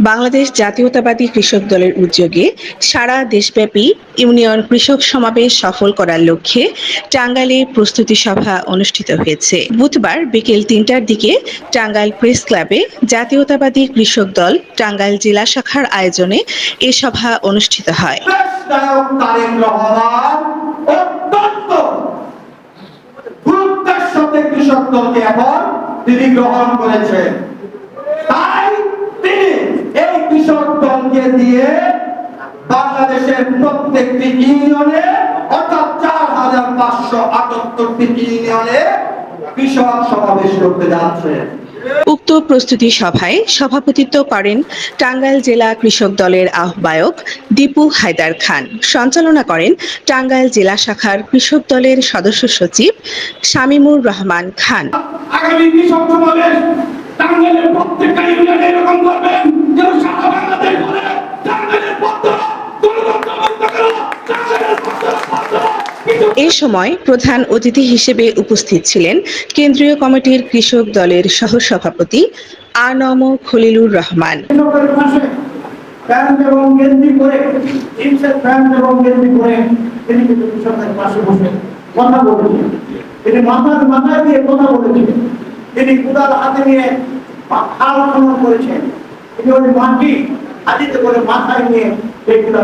বাংলাদেশ জাতীয়তাবাদী কৃষক দলের উদ্যোগে সারা দেশব্যাপী ইউনিয়ন কৃষক সমাবেশ সফল করার লক্ষ্যে টাঙ্গাইলে প্রস্তুতি সভা অনুষ্ঠিত হয়েছে। বুধবার বিকেল তিনটার দিকে টাঙ্গাইল প্রেস ক্লাবে জাতীয়তাবাদী কৃষক দল টাঙ্গাইল জেলা শাখার আয়োজনে এ সভা অনুষ্ঠিত হয়। সাথে কৃষক দলকে এখন তিনি গ্রহণ করেছেন। কৃষক দলকে দিয়ে বাংলাদেশের প্রত্যেকটি ইউনিয়নে অর্থাৎ চার হাজার পাঁচশো আটাত্তরটি ইউনিয়নে কৃষক সমাবেশ করতে যাচ্ছেন উক্ত প্রস্তুতি সভায় সভাপতিত্ব করেন টাঙ্গাইল জেলা কৃষক দলের আহ্বায়ক দীপু হায়দার খান। সঞ্চালনা করেন টাঙ্গাইল জেলা শাখার কৃষক দলের সদস্য সচিব শামীমুর রহমান খান। আগামী কৃষক সমাবেশ টাঙ্গাইলের প্রত্যেকটা ইউনিয়নে এরকম করবেন। যেন সারা বাংলাদেশ বলে টাঙ্গাইলের পত্র গণতন্ত্র বন্ধ করো টাঙ্গাইলের পত্র বন্ধ। এ সময় প্রধান অতিথি হিসেবে উপস্থিত ছিলেন কেন্দ্রীয় কমিটির কৃষক দলের সহসভাপতি আনম খলিলুর রহমান। তিনি মাথার মাথায় দিয়ে কথা বলেছেন তিনি কুদাল হাতে নিয়ে খনন করেছেন। তিনি ওই মাটি হাতিতে করে মাথায় নিয়ে সেগুলো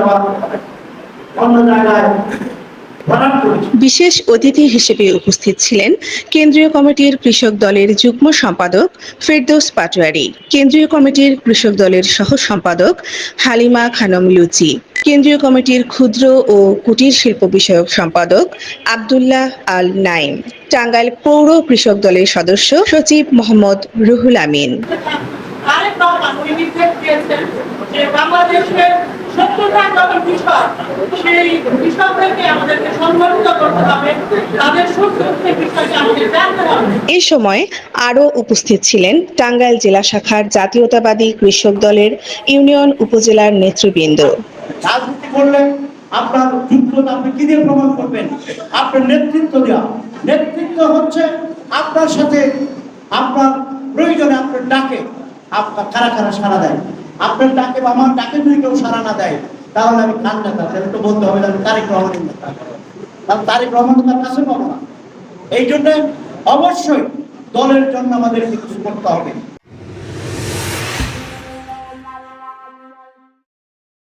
অন্য জায়গায় বিশেষ অতিথি হিসেবে উপস্থিত ছিলেন কেন্দ্রীয় কমিটির কৃষক দলের যুগ্ম সম্পাদক ফেরদৌস পাটোয়ারি কেন্দ্রীয় কমিটির কৃষক দলের সহ সম্পাদক হালিমা খানম লুচি কেন্দ্রীয় কমিটির ক্ষুদ্র ও কুটির শিল্প বিষয়ক সম্পাদক আবদুল্লাহ আল নাইম টাঙ্গাইল পৌর কৃষক দলের সদস্য সচিব মোহাম্মদ রুহুল আমিন। দিয়েছেন যে বাংলাদেশের সত্তরটা যত কৃষক সেই কৃষকদেরকে আমাদেরকে সম্মানিত করতে হবে। তাদের সুখ বিষয়টি আমাদের জানতে হবে। এ সময় আরও উপস্থিত ছিলেন টাঙ্গাইল জেলা শাখার জাতীয়তাবাদী কৃষক দলের ইউনিয়ন উপজেলার নেতৃবৃন্দ। রাজনীতি করলে আপনার যোগ্যতা আপনি কি দিয়ে প্রমাণ করবেন? আপনার নেতৃত্ব দেওয়া। নেতৃত্ব হচ্ছে আপনার সাথে আপনার প্রয়োজনে আপনার ডাকে আপনার কারা কারা সারা দেয়। আপনার ডাকে বা আমার ডাকে যদি কেউ সারা না দেয়, তাহলে আমি কান নেতা? তাহলে তো বলতে হবে না আমি তারেক রহমানের নেতা। কারণ তারেক রহমান তো তার কাছে পাবো না। এই জন্য অবশ্যই দলের জন্য আমাদের কিছু করতে হবে।